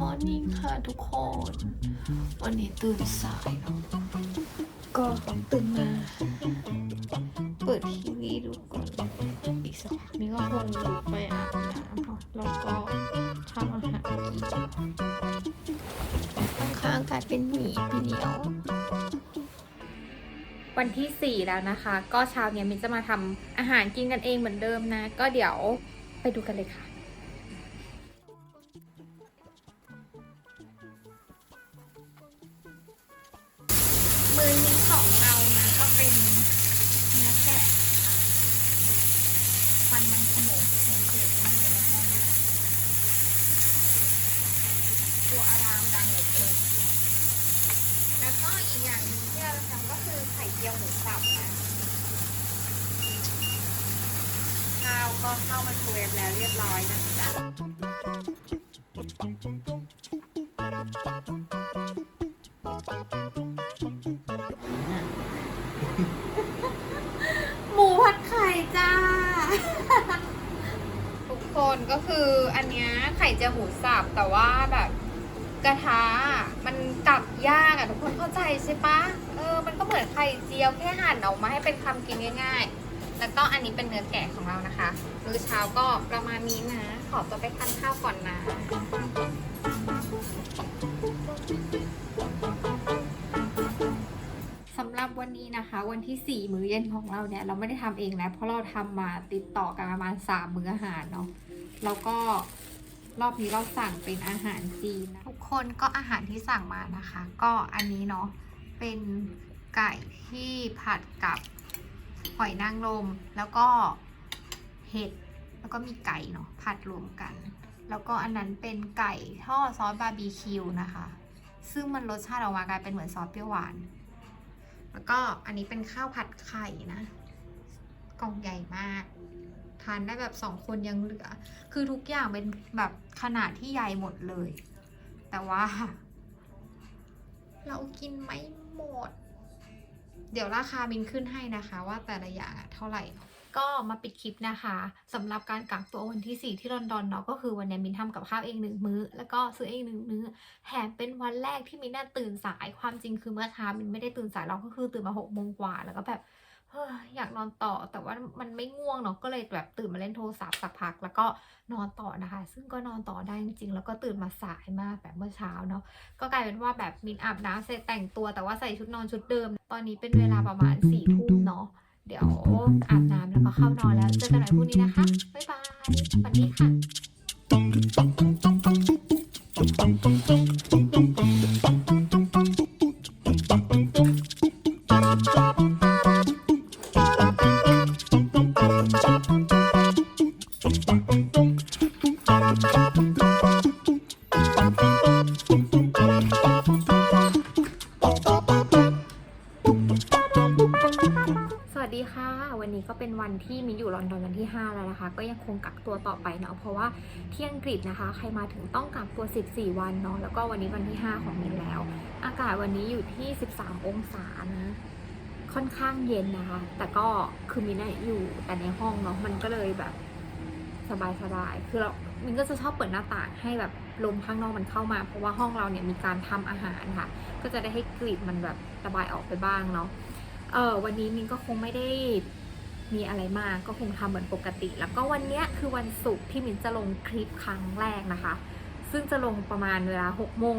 มอร์นิ่งค่ะทุกคน วันนี้ตื่นสายเนาะก็ตื่นมา เปิดทีวีดูก่อน อีกสักพักนี้ก็คงลุกไปอาบน้ำเนาะแล้วก็ทำอาหารกินข้างๆกลายเป็นหมีพี่เหนียว วันที่ 4 แล้วนะคะ ก็เช้าเนี้ยมินจะมาทำอาหารกินกันเองเหมือนเดิมนะ ก็เดี๋ยวไปดูกันเลยค่ะ มือนี้ของเรานะก็เป็นเนื้อแกะค่ะควันมันขโมงเสียงเสียงมากเลยในห้องตัวอารามดังเหลือเกินแล้วก็อีกอย่างหนึ่งที่เราทำก็คือไข่เจียวหมูสับนะข้าวก็เข้ามาโครเวฟแล้วเรียบร้อยนะจ๊ะ หมูผัดไข่จ้า ทุกคนก็คืออันเนี้ยไข่เจียวหมูสับแต่ว่าแบบกระทะมันกลับยากอะทุกคนเข้าใจใช่ปะเออมันก็เหมือนไข่เจียวแค่หั่นออกมาให้เป็นคำกินง่าย ๆ แล้วก็อันนี้เป็นเนื้อแกะของเรานะคะมื้อเช้าก็ประมาณนี้นะ ขอตัวไปทานข้าวก่อนนะ วันที่ 4 มื้อเย็นของเราเนี่ย เราไม่ได้ทำเองแล้วเพราะเราทำมาติดต่อกันประมาณ 3 มื้ออาหารเนาะแล้วก็รอบนี้เราสั่งเป็นอาหารจีนทุกคนก็อาหารที่สั่งมานะคะ ก็อันนี้เนาะเป็นไก่ที่ผัดกับหอยนางรมแล้วก็เห็ดแล้วก็มีไก่เนาะผัดรวมกัน แล้วก็อันนั้นเป็นไก่ทอดซอสบาร์บีคิวนะคะ ซึ่งมันรสชาติออกมากลายเป็นเหมือนซอสเปรี้ยวหวาน แล้วก็อันนี้เป็นข้าวผัดไข่นะ กล่องใหญ่มาก ทานได้แบบสองคนยังเหลือ คือทุกอย่างเป็นแบบขนาดที่ใหญ่หมดเลย แต่ว่า เรากินไม่หมด เดี๋ยวราคาบินขึ้นให้นะคะ ว่าแต่ละอย่างอะเท่าไหร่ ก็มาปิดคลิปนะคะสำหรับการกักตัววันที่ 4 ที่ลอนดอนเนาะก็คือวันนี้มินทำกับข้าวเองหนึ่งมื้อ แล้วก็ซื้อเองหนึ่งมื้อแถมเป็นวันแรกที่มินน่าตื่นสายความจริงคือเมื่อเช้ามินไม่ได้ตื่นสายเราก็คือตื่นมาหกโมงกว่าแล้วก็แบบเฮ้ยอยากนอนต่อแต่ว่ามันไม่ง่วงเนาะก็เลยแบบตื่นมาเล่นโทรศัพท์สักพัก แล้วก็นอนต่อนะคะ ซึ่งก็นอนต่อได้จริงๆ แล้วก็ตื่นมาสายมากแบบเมื่อเช้าเนาะก็กลายเป็นว่าแบบมินอาบน้ำเสร็จแต่งตัวแต่ว่าใส่ชุดนอนชุดเดิม ตอนนี้เป็นเวลาประมาณสี่ทุ่มเนาะ เดี๋ยวอาบน้ำแล้วก็เข้านอนแล้ว เจอกันใหม่พรุ่งนี้นะคะ บ๊ายบายสวัสดีค่ะส ก็ยังคงกักตัวต่อไปเนาะเพราะว่าที่อังกฤษนะคะ ใครมาถึงต้องกักตัว 14 วันเนาะแล้วก็วันนี้วันที่ 5 ของมินแล้ว อากาศวันนี้อยู่ที่ 13 องศานะค่อนข้างเย็นนะคะ แต่ก็คือมินอะอยู่แต่ในห้องเนาะมันก็เลยแบบสบายๆคือเรามินก็จะชอบเปิดหน้าต่างให้แบบลมข้างนอกมันเข้ามา เพราะว่าห้องเราเนี่ยมีการทำอาหารค่ะ ก็จะได้ให้กลิ่นมันแบบระบายออกไปบ้างเนาะเออวันนี้มินก็คงไม่ได้ มีอะไรมากก็คงทำเหมือนปกติ แล้วก็วันเนี้ยคือวันศุกร์ที่มินจะลงคลิปครั้งแรกนะคะ ซึ่งจะลงประมาณเวลา6โมง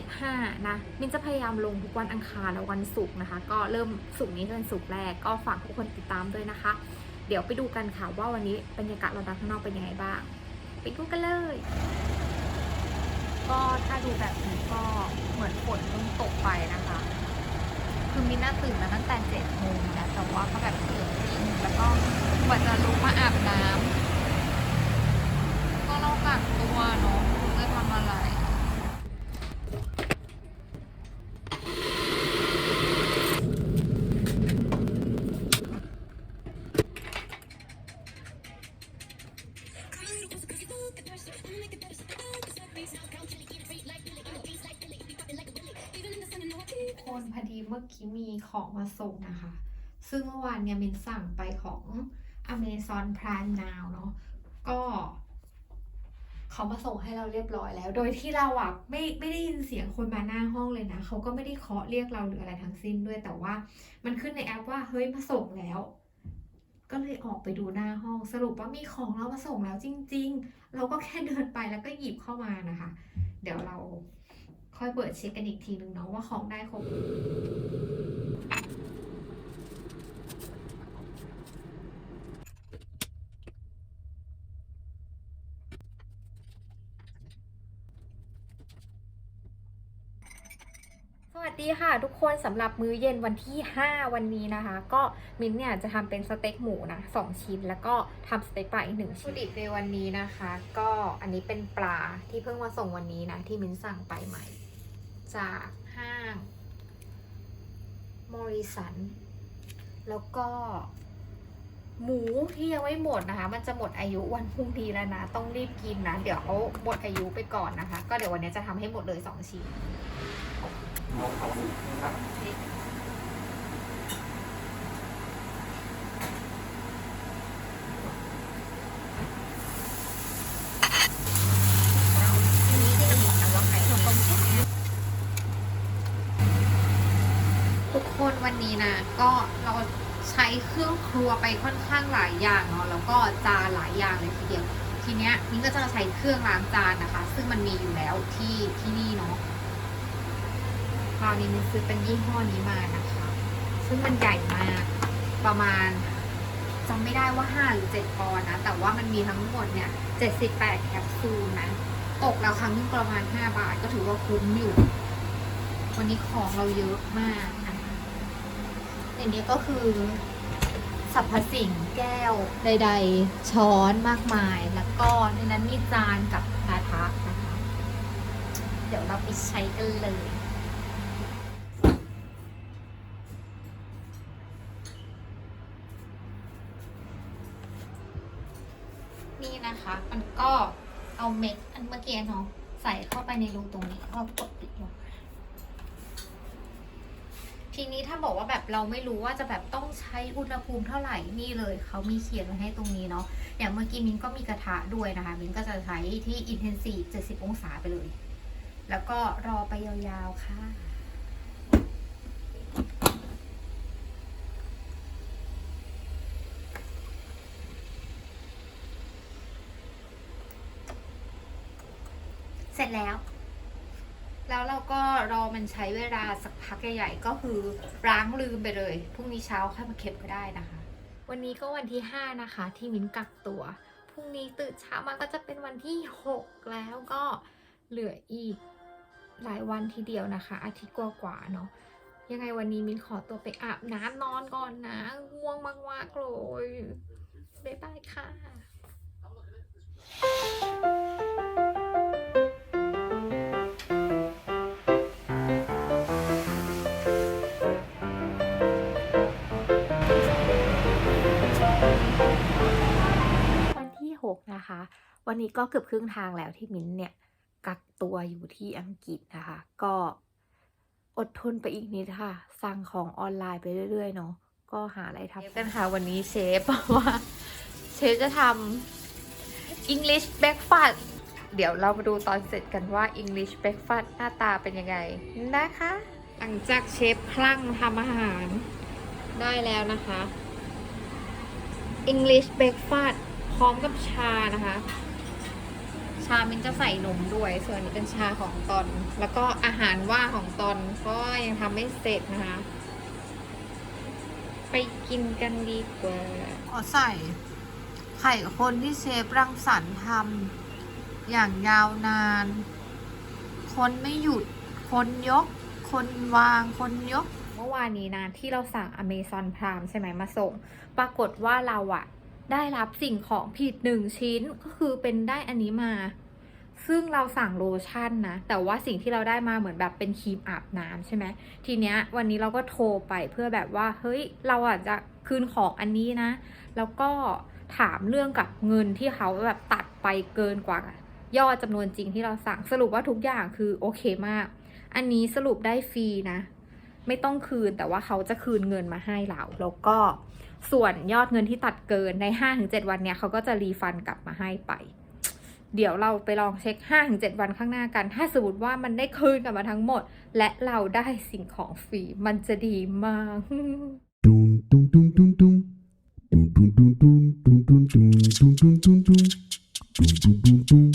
15นะมินจะพยายามลงทุกวันอังคารและวันศุกร์นะคะ ก็เริ่มศุกร์นี้เป็นศุกร์แรกก็ฝากทุกคนติดตามด้วยนะคะ เดี๋ยวไปดูกันค่ะว่าวันนี้บรรยากาศเราดังข้างนอกเป็นยังไงบ้าง ไปดูกันเลย ก็ถ้าดูแบบนี้ก็เหมือนฝนเพิ่งตกไปนะคะ คือมินน่าตื่นมาตั้งแต่เจ็ดโมงนะแต่ว่าก็แบบตื่นตีหนึ่งแล้วก็กว่าจะลุกมาอาบน้ำก็เรากักตัวเนาะ คนพอดีเมื่อกี้มีของมาส่งนะคะ ซึ่งเมื่อวานเนี่ยมินสั่งไปของ Amazon Prime Now เนาะก็เขามาส่งให้เราเรียบร้อยแล้ว โดยที่เราอะไม่ไม่ได้ยินเสียงคนมาหน้าห้องเลยนะ เขาก็ไม่ได้เคาะเรียกเราหรืออะไรทั้งสิ้นด้วย แต่ว่ามันขึ้นในแอปว่าเฮ้ยมาส่งแล้ว ก็เลยออกไปดูหน้าห้อง สรุปว่ามีของเรามาส่งแล้วจริง ๆ เราก็แค่เดินไปแล้วก็หยิบเข้ามานะคะ เดี๋ยวเรา ค่อยเปิดเช็คกันอีกทีหนึ่งเนาะว่าของได้ครบสวัสดีค่ะทุกคนสำหรับมื้อเย็นวันที่ 5 วันนี้นะคะ ก็มิ้นเนี่ยจะทำเป็นสเต็กหมูนะสองชิ้น แล้วก็ทำสเต็กปลาอีกหนึ่งชิ้นดิบในวันนี้นะคะ ก็อันนี้เป็นปลาที่เพิ่งมาส่งวันนี้นะ ที่มิ้นสั่งไปใหม่ จากห้างมอริสัน แล้วก็ หมูที่ยังไม่หมดนะคะ มันจะหมดอายุวันพรุ่งนี้แล้วนะ ต้องรีบกินนะ เดี๋ยวเขาหมดอายุไปก่อนนะคะ ก็เดี๋ยววันนี้จะทำให้หมดเลยสองชิ้น ทุกค นี้นะก็เราใช้เครื่องครัวไปค่อนข้างหลายอย่างเนาะแล้วก็จานหลายอย่างเลยทีเดียว ทีเนี้ยมิ้นก็จะใช้เครื่องล้างจานนะคะ ซึ่งมันมีอยู่แล้วที่ที่นี่เนาะคราวนี้มิ้นซื้อเป็นยี่ห้อนี้มานะคะ ซึ่งมันใหญ่มากประมาณจำไม่ได้ว่า5หรือ7ปอนนะ แต่ว่ามันมีทั้งหมดเนี่ย78แคปซูลนะตกแล้วครั้งนึงประมาณ5บาทก็ถือว่าคุ้มอยู่ วันนี้ของเราเยอะมาก ในนี้ก็คือสรรพสิ่งแก้วใด ๆ ช้อนมากมาย แล้วก็ในนั้นมีจานกับกระทะนะคะ เดี๋ยวเราไปใช้กันเลยนี่นะคะ มันก็เอาเม็ดอันเมื่อกี้เนาะใส่เข้าไปในรูตรงนี้แล้วก็กดปิดลง ทีนี้ถ้าบอกว่าแบบเราไม่รู้ว่าจะแบบต้องใช้อุณหภูมิเท่าไหร่นี่เลยเขามีเขียนไว้ให้ตรงนี้เนาะอย่างเมื่อกี้มินก็มีกระทะด้วยนะคะมินก็จะใช้ที่ intensive 70องศาไปเลย แล้วก็รอไปยาวๆค่ะเสร็จแล้ว แล้วเราก็รอมันใช้เวลาสักพักใหญ่ๆก็คือล้างลืมไปเลยพรุ่งนี้เช้าค่อยมาเก็บก็ได้นะคะ วันนี้ก็วันที่ 5 นะคะ ที่มิ้นกักตัวพรุ่งนี้ตื่นเช้ามาก็จะเป็นวันที่ 6 แล้วก็เหลืออีกหลายวันทีเดียวนะคะ อาทิตย์กว่าๆเนาะยังไงวันนี้มิ้นขอตัวไปอาบน้ำนอนก่อนนะง่วงมากๆเลยบ๊ายบายค่ะ วันที่6นะคะ วันนี้ก็เกือบครึ่งทางแล้วที่มิ้นเนี่ยกักตัวอยู่ที่อังกฤษนะคะ ก็อดทนไปอีกนิดค่ะ สั่งของออนไลน์ไปเรื่อยๆเนาะก็หาอะไรทำกันค่ะ วันนี้เชฟบอกว่าเชฟจะทำ English breakfast เดี๋ยวเรามาดูตอนเสร็จกันว่า English breakfast หน้าตาเป็นยังไงนะคะ หลังจากเชฟคลั่งทำอาหารได้แล้วนะคะ English breakfast ร้อมกับชานะคะ ชามินจะใส่นมด้วย ส่วนอันนี้เป็นชาของตอน แล้วก็อาหารว่างของตอนก็ยังทำไม่เสร็จนะคะ ไปกินกันดีกว่า ขอใส่ไข่คนที่เชฟรังสรรค์ทำอย่างยาวนาน คนไม่หยุด คนยก คนวาง คนยก เมื่อวานนี้นะที่เราสั่ง Amazon Prime ใช่ไหมมาส่ง ปรากฏว่าเราอะ ได้รับสิ่งของผิดหนึ่งชิ้นก็คือเป็นได้อันนี้มา ซึ่งเราสั่งโลชั่นนะ แต่ว่าสิ่งที่เราได้มาเหมือนแบบเป็นครีมอาบน้ำใช่ไหมทีเนี้ยวันนี้เราก็โทรไปเพื่อแบบว่า เฮ้ย เราอาจจะคืนของอันนี้นะ แล้วก็ถามเรื่องกับเงินที่เขาแบบตัดไปเกินกว่ายอดจำนวนจริงที่เราสั่งสรุปว่าทุกอย่างคือโอเคมาก อันนี้สรุปได้ฟรีนะ ไม่ต้องคืนแต่ว่าเขาจะคืนเงินมาให้เรา แล้วก็ ส่วนยอดเงินที่ตัดเกินใน 5-7 วันเนี้ยเขาก็จะรีฟันกลับมาให้ไป เดี๋ยวเราไปลองเช็ค 5-7 วันข้างหน้ากัน ถ้าสมมติว่ามันได้คืนกลับมาทั้งหมด และเราได้สิ่งของฟรีมันจะดีมาก Dum dum dum dum dum. Dum dum dum dum dum dum dum dum dum dum dum. Dum dum dum